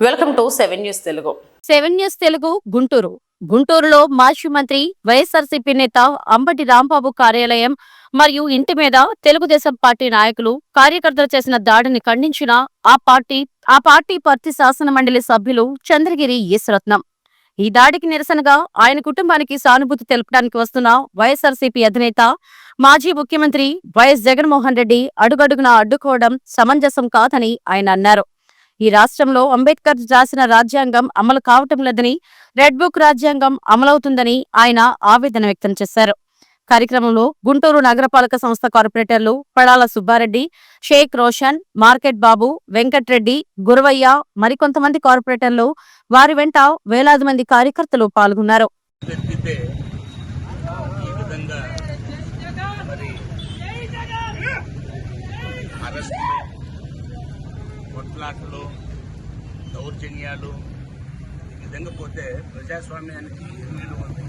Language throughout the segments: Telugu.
Welcome to seven news Telugu. Seven news Telugu Guntur. గుంటూరులో మాజీ మంత్రి వైఎస్ఆర్సీపీ నేత అంబటి రాంబాబు కార్యాలయం మరియు ఇంటి మీద తెలుగుదేశం పార్టీ నాయకులు కార్యకర్తలు చేసిన దాడిని ఖండించిన ఆ పార్టీ ఆ పార్టీ పార్టీ శాసన మండలి సభ్యులు చంద్రగిరి ఈశ్వరత్నం ఈ దాడికి నిరసనగా ఆయన కుటుంబానికి సానుభూతి తెలపడానికి వస్తున్న వైఎస్ఆర్సీపీ అధినేత మాజీ ముఖ్యమంత్రి వైఎస్ జగన్మోహన్ రెడ్డి అడుగడుగునా అడ్డుకోవడం సమంజసం కాదని ఆయన అన్నారు. ఈ రాష్ట్రంలో అంబేద్కర్ రాసిన రాజ్యాంగం అమలు కావటం లేదని రెడ్ బుక్ రాజ్యాంగం అమలవుతుందని ఆయన ఆవేదన వ్యక్తం చేశారు. కార్యక్రమంలో గుంటూరు నగరపాలక సంస్థ కార్పొరేటర్లు పడాల సుబ్బారెడ్డి షేక్ రోషన్ మార్కెట్ బాబు వెంకట్రెడ్డి గురవయ్య మరికొంతమంది కార్పొరేటర్లు వారి వెంట వేలాది మంది కార్యకర్తలు పాల్గొన్నారు ఎత్తితే ఈ విధంగా మరి అరెస్టులు కొట్లాటలు దౌర్జన్యాలు ఈ విధంగా పోతే ప్రజాస్వామ్యానికి వీలు ఉంది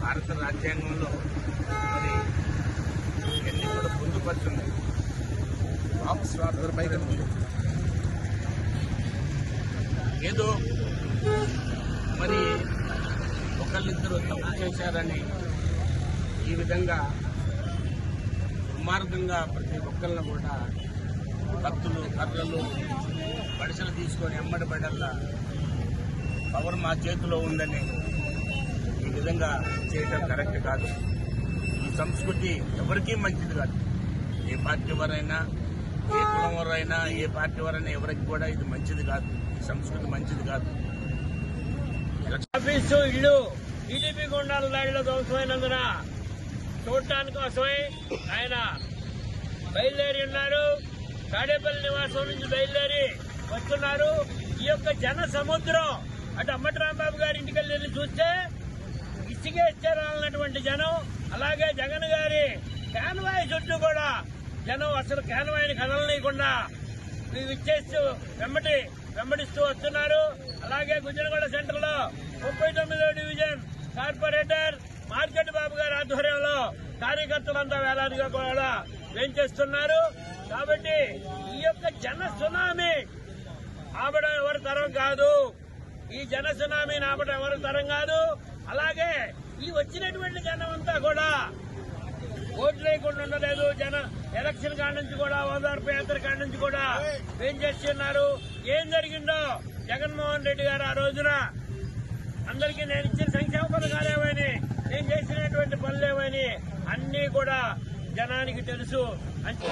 భారత రాజ్యాంగంలో మరి ఇవన్నీ కూడా పొందుపరుచున్నాయి ఉంది. ఏదో మరి ఒకళ్ళిద్దరు తప్పు చేశారని ఈ విధంగా దుర్మార్గంగా ప్రతి ఒక్కళ్ళని కూడా భక్తులు కర్రలు పడిసలు తీసుకొని ఎమ్మడి పడల్లా పవర్ మా చేతిలో ఉందని ఈ విధంగా చేయడం కరెక్ట్ కాదు. ఈ సంస్కృతి ఎవరికీ మంచిది కాదు. ఏ పార్టీ వారైనా ఏ కులం వారైనా ఏ పార్టీ వారైనా ఎవరికి కూడా ఇది మంచిది కాదు. ఈ సంస్కృతి మంచిది కాదు. ఆఫీసు ఇల్లు టీడీపీ గుండాల దాడిలో ధ్వంసమైనందున చూడటానికి కోసమై ఆయన బయలుదేరి ఉన్నారు. తాడేపల్లి నివాసం నుంచి బయలుదేరి వస్తున్నారు. ఈ యొక్క జన సముద్రం అటు అమ్మటి రాంబాబు గారి ఇంటికి వెళ్ళి చూస్తే ఇసుకేస్తారన్నటువంటి జనం అలాగే జగన్ గారి కాన్వాయ్ చుట్టూ కూడా జనం అసలు కాన్వాయ్ని కదలనీయకుండా ఇవి ఇచ్చేస్తూ వెంబడి వెంబడిస్తూ వస్తున్నారు. అలాగే గుజరగూడ సెంటర్లో ముప్పై తొమ్మిదో డివిజన్ కార్పొరేటర్ మార్కెట్ బాబు గారి ఆధ్వర్యంలో కార్యకర్తలంతా వేలాదిగా కూడా వేంచేస్తున్నారు కాబట్టి ఈ యొక్క జన సునామీ ఆపడం ఎవరి తరం కాదు. ఈ జన సునామీని ఆపడం ఎవరి తరం కాదు. అలాగే ఈ వచ్చినటువంటి జనం అంతా కూడా ఓట్లు లేకుండా ఉండలేదు. జన ఎలక్షన్ కాడ నుంచి కూడా ఓదార్పు యాత్ర కాడ నుంచి కూడా ఏం చేస్తున్నారు? ఏం జరిగిందో జగన్మోహన్ రెడ్డి గారు ఆ రోజున అందరికీ నేను ఇచ్చిన సంక్షేమ పథకాలు ఏమైనా నేను చేసినటువంటి పనులు ఏమని అన్ని కూడా జనానికి తెలుసు. అంటే